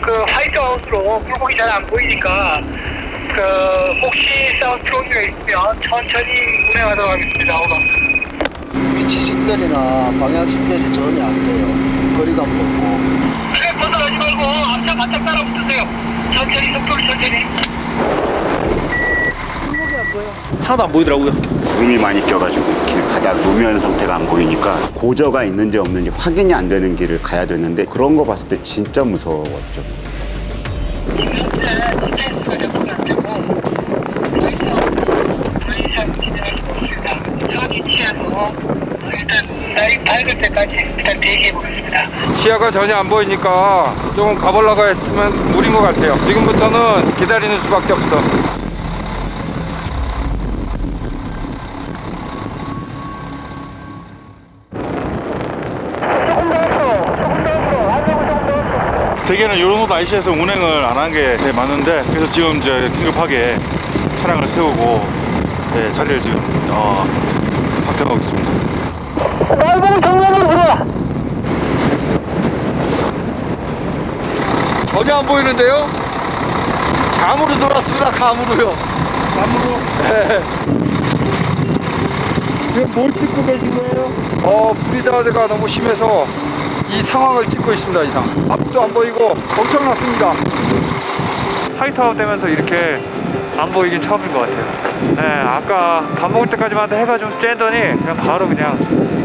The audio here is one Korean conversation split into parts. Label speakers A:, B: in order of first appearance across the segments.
A: 그 화이트아웃으로 물고기 잘 안 보이니까 그 혹시 사우스 트론드가 있으면 천천히 운행하도록 하겠습니다. 오버.
B: 위치 식별이나 방향 식별이 전혀 안 돼요. 거리감 높고.
A: 그래 건너가지 말고 앞차 바짝 따라 붙으세요. 천천히 속도를 천천히.
C: 하나도 안 보이더라고요.
D: 구름이 많이 껴가지고 길 가다 노면 상태가 안 보이니까 고저가 있는지 없는지 확인이 안 되는 길을 가야 되는데 그런 거 봤을 때 진짜 무서웠죠.
A: 날이 밝을 때까지 일단 대기해 보겠습니다.
E: 시야가 전혀 안 보이니까 조금 가볼라가 했으면 무리인 것 같아요. 지금부터는 기다리는 수밖에 없어.
C: 대개는 이런 곳 IC에서 운행을 안 한게 맞는데 그래서 지금 이제 긴급하게 차량을 세우고 네, 자리를 지금 어, 확정하고 있습니다.
A: 날보고 정면으로 들어와.
E: 전혀 안 보이는데요? 감으로 들어왔습니다. 감으로요. 감으로? 네. 지금 뭘 찍고 계신 거예요? 어, 프리다드가 너무 심해서 이 상황을 찍고 있습니다. 이상. 앞도 안 보이고 엄청났습니다. 화이트아웃 되면서 이렇게 안 보이긴 처음인 것 같아요. 네, 아까 밥 먹을 때까지만 해도 해가 좀 쬐더니 그냥 바로 그냥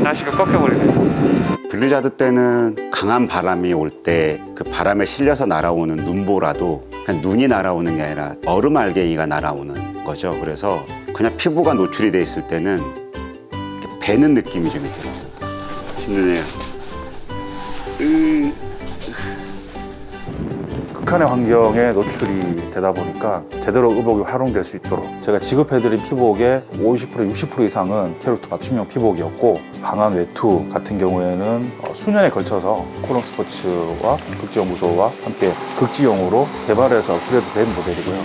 E: 날씨가 꺾여버리네요.
D: 블리자드 때는 강한 바람이 올 때 그 바람에 실려서 날아오는 눈보라도 그냥 눈이 날아오는 게 아니라 얼음 알갱이가 날아오는 거죠. 그래서 그냥 피부가 노출이 돼 있을 때는 이렇게 배는 느낌이 좀 있더라고요. 힘드네요. 으...
F: 극한의 환경에 노출이 되다 보니까 제대로 의복이 활용될 수 있도록 제가 지급해드린 피복의 50% 60% 이상은 캐로트 맞춤형 피복이었고 방한 외투 같은 경우에는 어, 수년에 걸쳐서 코롱 스포츠와 극지연구소와 함께 극지용으로 개발해서 업그레이드 된 모델이고요.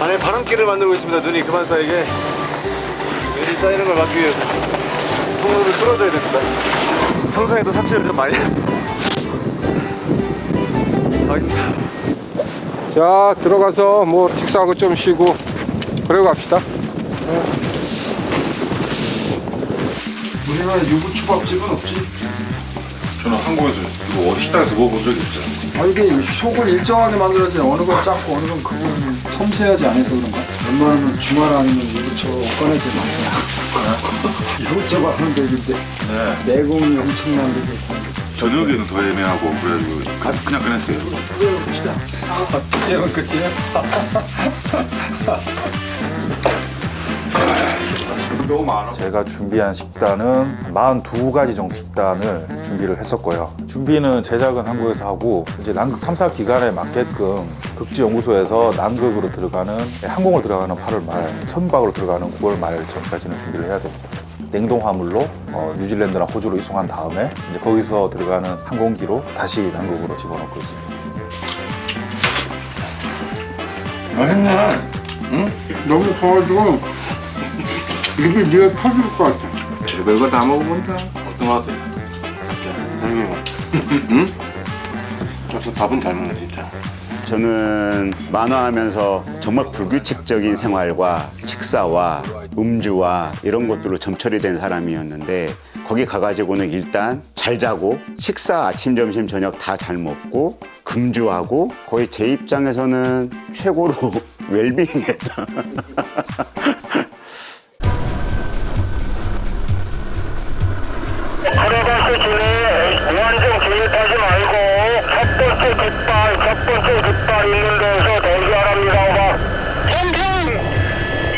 C: 안에 바람길을 만들고 있습니다. 눈이 그만 쌓이게 눈이 쌓이는 걸 막기 위해서 통로를 뚫어줘야 됩니다. 평소에도 삽질을 좀 많이
E: 자 들어가서 뭐 식사하고 좀 쉬고 그러고 갑시다
F: 우리나라 유부초밥집은 없지?
C: 저는 한국에서 이거 어디 식당에서 먹어본 적이 없잖아요.
G: 아 이게 속을 일정하게 만들어야지 어느 건 작고 어느 건 크고 섬세하지 않아서 그런가? 웬만하면 주말 아니면 유부초 꺼내지 마세요. 유부초가 하는 얘기인데 내공이 엄청난데
C: 저녁에는 더 애매하고 그래가지고 가- 그냥 꺼냈어요.
G: 이건 끝이야?
C: 너무 많아.
F: 제가 준비한 식단은 42가지 정도 식단을 준비를 했었고요. 준비는 제작은 한국에서 하고 이제 남극 탐사 기간에 맞게끔 극지연구소에서 남극으로 들어가는 항공으로 들어가는 8월 말, 선박으로 들어가는 9월 말 전까지는 준비를 해야 됩니다. 냉동 화물로 어, 뉴질랜드나 호주로 이송한 다음에 이제 거기서 들어가는 항공기로 다시 남극으로 집어넣고 있습니다.
G: 맛있네. 응? 너무 커가지고 입이 네가 터질 것 같아.
H: 별거 다 먹어본다. 어떤 거 같아? 응? 응? 저 밥은 잘 먹네 진짜.
D: 저는 만화하면서 정말 불규칙적인 생활과 식사와 음주와 이런 것들로 점철이 된 사람이었는데 거기 가가지고는 일단 잘 자고 식사 아침 점심 저녁 다 잘 먹고 금주하고 거의 제 입장에서는 최고로 웰빙했다.
A: 들어가서 진행 무한정 진입하지 말고 첫 번째 깃발 있는 데서 대기하랍니다. 오바. 전평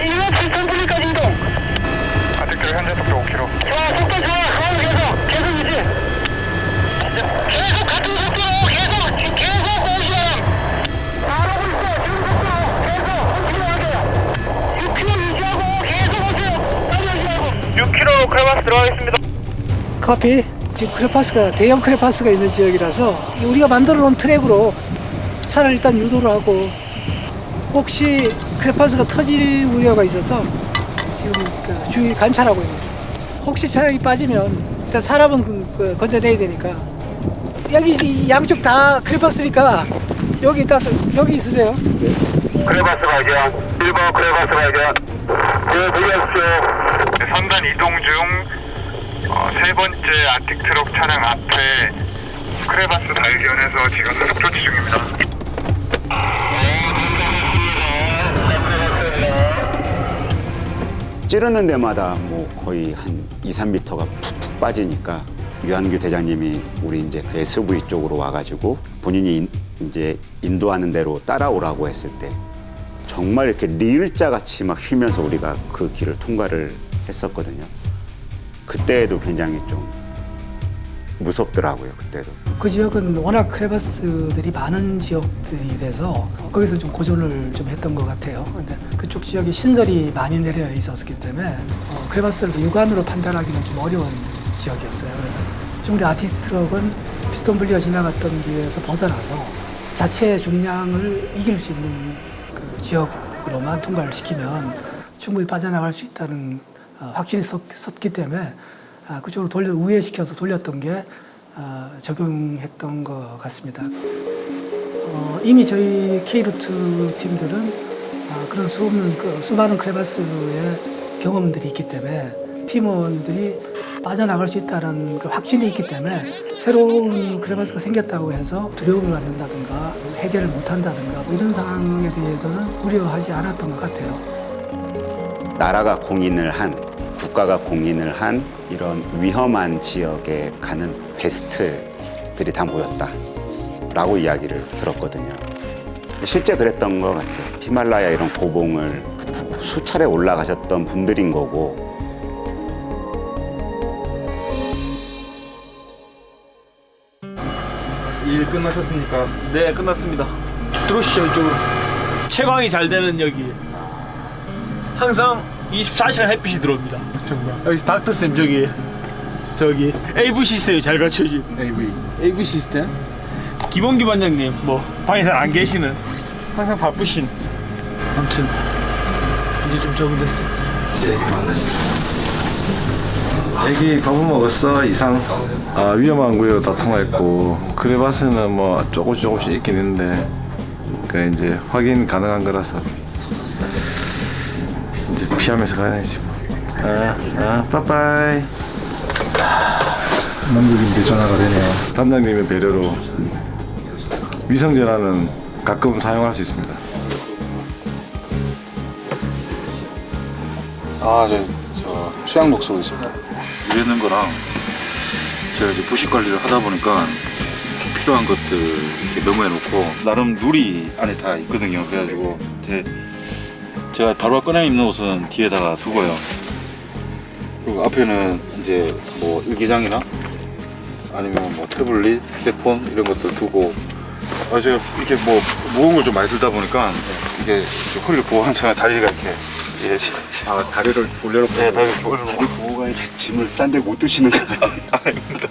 A: 2만 7천 분리까지 이동.
E: 아직도 현재 속도 5km
A: 좋아, 속도 좋아. 그럼 계속, 계속 유지. 계속 같은 속도로 계속, 계속 공시하람. 잘하고 있어. 지금 속도 계속 continu하게. 6km 유지하고 계속 오세요. 빨리 유지하고. 6km 크레바스 들어가겠습니다.
I: 커피 지금 크레파스가 대형 크레파스가 있는 지역이라서 우리가 만들어 놓은 트랙으로 차를 일단 유도를 하고 혹시 크레파스가 터질 우려가 있어서 지금 그 주의 관찰하고 있는 거죠. 혹시 차량이 빠지면 일단 사람은 그- 그 건져내야 되니까
J: 여기 이 양쪽 다 크레파스니까 여기 딱 여기 있으세요.
A: 크레바스 발견 1번 크레바스 발견 네 들려주십시오
C: 3단 이동 중 어, 세 번째 아틱 트럭 차량 앞에 크레바스 발견해서 지금 수속 조치 중입니다.
D: 찌르는 데마다 뭐 거의 한 2, 3미터가 푹푹 빠지니까 유한규 대장님이 우리 이제 그 SUV 쪽으로 와가지고 본인이 인- 이제 인도하는 대로 따라오라고 했을 때 정말 이렇게 리을자 같이 막 휘면서 우리가 그 길을 통과를 했었거든요. 그때도 굉장히 좀 무섭더라고요. 그때도.
J: 그 지역은 워낙 크레바스들이 많은 지역들이라서 거기서 좀 고전을 좀 했던 것 같아요. 근데 그쪽 지역에 신설이 많이 내려 있었기 때문에 어, 크레바스를 육안으로 판단하기는 좀 어려운 지역이었어요. 그래서 중대 아티 트럭은 피스톤 분리가 지나갔던 길에서 벗어나서 자체 중량을 이길 수 있는 그 지역으로만 통과를 시키면 충분히 빠져나갈 수 있다는 어, 확신이 섰, 섰기 때문에 아, 그쪽으로 돌려 우회시켜서 돌렸던 게 아, 적용했던 것 같습니다. 어, 이미 저희 K루트 팀들은 아, 그런 수 없는 그 수많은 크레바스의 경험들이 있기 때문에 팀원들이 빠져나갈 수 있다는 그 확신이 있기 때문에 새로운 크레바스가 생겼다고 해서 두려움을 갖는다든가 해결을 못한다든가 뭐 이런 상황에 대해서는 우려하지 않았던 것 같아요.
D: 나라가 공인을 한 국가가 공인을 한 이런 위험한 지역에 가는 베스트들이 다 모였다 라고 이야기를 들었거든요. 실제 그랬던 것 같아요. 히말라야 이런 고봉을 수차례 올라가셨던 분들인 거고
K: 일 끝나셨습니까?
L: 네, 끝났습니다. 들어오시죠, 이쪽으로. 채광이 잘 되는 여기. 항상 24시간 햇빛이 들어옵니다. 정말. 여기 닥터쌤 저기. 저기 AV 시스템이 잘 갖춰진
M: AV.
L: AV 시스템. 김원기 반장님 뭐 방에 잘 안 계시는 항상 바쁘신. 아무튼 이제 좀 적응됐어요.
K: 애기 밥은 먹었어 이상 아 위험한 구역 다 통화했고 크레바스는 뭐 조금씩 조금씩 있긴 있는데 그래 이제 확인 가능한 거라서 피하면서 가야지 뭐아아 빠빠이
F: 남국인데 전화가 되네요.
K: 담당님의 배려로 위성 전화는 가끔 사용할 수 있습니다
F: 아, 저, 저 수양복 쓰고 있습니다.
C: 이러는 거랑 제가 이제 부식 관리를 하다 보니까 필요한 것들 이렇게 메모해 놓고 나름 룰이 안에 다 있거든요. 그래가지고 제 제가 바로 꺼내 입는 옷은 뒤에다가 두고요. 그리고 앞에는 이제 뭐 일기장이나 아니면 뭐 태블릿, 휴대폰 이런 것들 두고 아 제가 이렇게 뭐 무거운 걸 좀 많이 들다 보니까 이게 좀 허리를 보호하는 차에 다리가 이렇게 예,
K: 아 다리를 올려놓고
C: 네, 다리 이렇게 올려놓고
D: 보호가 이렇게 짐을 딴 데 못 두시는 거?
C: 아닙니다.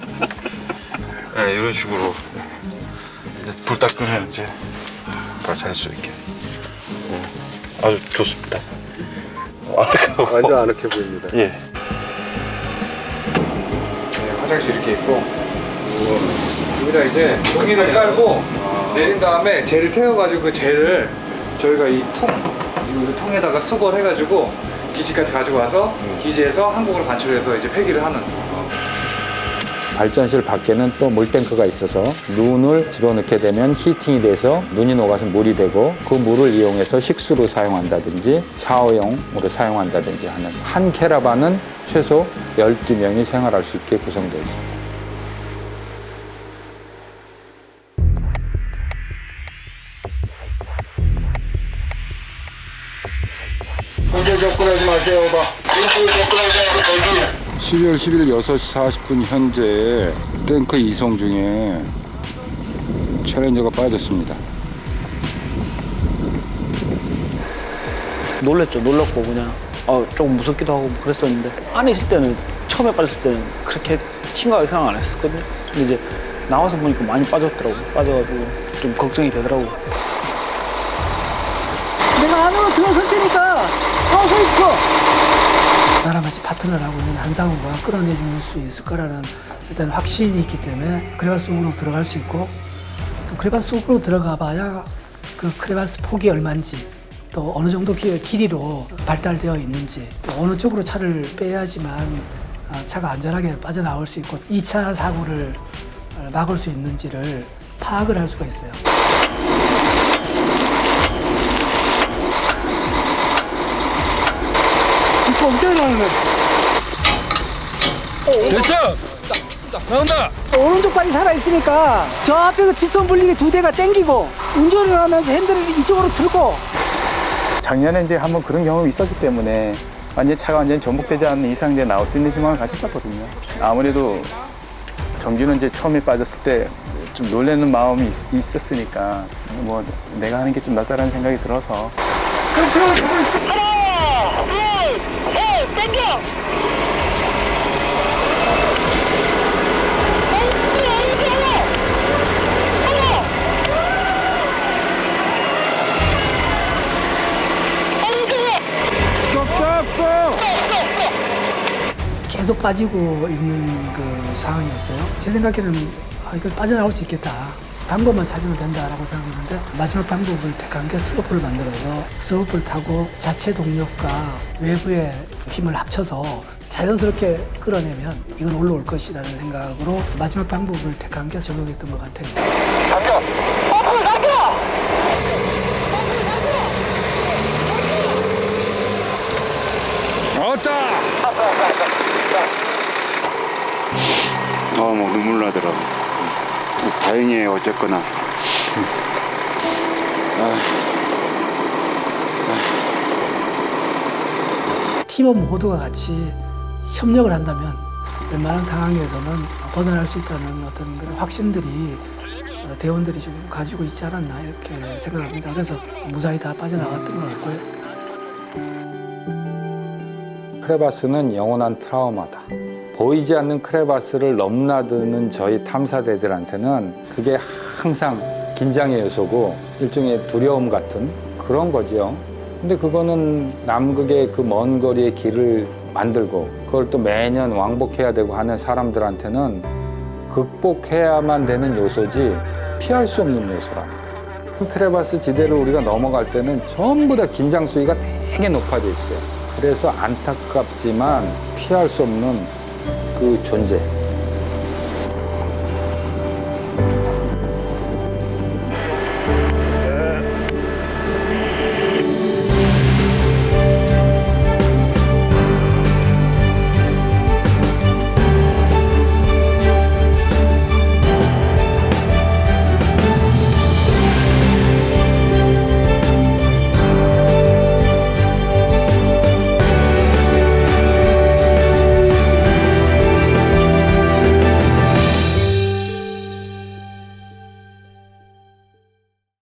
C: 네, 이런 식으로 이제 불딱 끄면 이제 바로 잘수 있게. 네, 아주 좋습니다. 아늑하고.
K: 완전 아늑해 보입니다
C: 예.
N: 네, 화장실 이렇게 있고 여기다 이제 종이를 깔고 내린 다음에 젤을 태워가지고 그 젤을 저희가 이 통, 이 통에다가 수거를 해가지고 기지까지 가지고 와서 기지에서 한국으로 반출해서 이제 폐기를 하는
G: 발전실 밖에는 또 물탱크가 있어서 눈을 집어넣게 되면 히팅이 돼서 눈이 녹아서 물이 되고 그 물을 이용해서 식수로 사용한다든지 샤워용으로 사용한다든지 하는 한 캐러반은 최소 12명이 생활할 수 있게 구성되어 있습니다.
F: 12월 10일 6시 40분 현재 탱크 이송 중에 챌린저가 빠졌습니다.
L: 놀랬죠. 놀랐고 그냥 어, 조금 무섭기도 하고 그랬었는데 안에 있을 때는 처음에 빠졌을 때는 그렇게 심각하게 생각 안 했었거든요. 근데 이제 나와서 보니까 많이 빠졌더라고. 빠져가지고 좀 걱정이 되더라고.
J: 내가 안으로 들어설 테니까 어서 있고 같이 파트너를 하고 있는 한상우가 끌어내줄 수 있을 거라는 일단 확신이 있기 때문에 크레바스 속으로 들어갈 수 있고 또 크레바스 속으로 들어가 봐야 그 크레바스 폭이 얼마인지 또 어느 정도 길- 길이로 발달되어 있는지 또 어느 쪽으로 차를 빼야지만 아, 차가 안전하게 빠져나올 수 있고 2차 사고를 어, 막을 수 있는지를 파악을 할 수가 있어요. 언제 나오는 거야?
N: 됐어! 나온다!
J: 오른쪽 발이 살아있으니까 저 앞에서 뒷손 불리게 두 대가 땡기고 운전을 하면서 핸들을 이쪽으로 들고
O: 작년에 이제 한번 그런 경험이 있었기 때문에 완전 차가 완전 전복되지 않는 이상 이제 나올 수 있는 희망을 가졌었거든요. 아무래도 정규는 이제 처음에 빠졌을 때 좀 놀라는 마음이 있- 있었으니까 뭐 내가 하는 게 좀 낫다라는 생각이 들어서
J: 그럼 그럼 계속 빠지고 있는 그 상황이었어요. 제 생각에는 아, 이걸 빠져나올 수 있겠다. 방법만 찾으면 된다라고 생각했는데 마지막 방법을 택한 게 슬로프를 만들어서 슬로프를 타고 자체 동력과 외부의 힘을 합쳐서 자연스럽게 끌어내면 이건 올라올 것이라는 생각으로 마지막 방법을 택한 게 적용했던 것 같아요.
A: 당겨!
N: 나왔다!
D: 아, 뭐 눈물 나더라고. 다행이에요, 어쨌거나.
J: 팀원 모두가 같이 협력을 한다면 웬만한 상황에서는 벗어날 수 있다는 어떤 그런 확신들이 어, 대원들이 좀 가지고 있지 않았나 이렇게 생각합니다. 그래서 무사히 다 빠져나갔던 것 같고요.
G: 크레바스는 영원한 트라우마다. 보이지 않는 크레바스를 넘나드는 저희 탐사대들한테는 그게 항상 긴장의 요소고 일종의 두려움 같은 그런 거죠. 근데 그거는 남극의 그 먼 거리의 길을 만들고 그걸 또 매년 왕복해야 되고 하는 사람들한테는 극복해야만 되는 요소지 피할 수 없는 요소라는 거죠. 크레바스 지대를 우리가 넘어갈 때는 전부 다 긴장 수위가 되게 높아져 있어요. 그래서 안타깝지만 피할 수 없는 그 존재.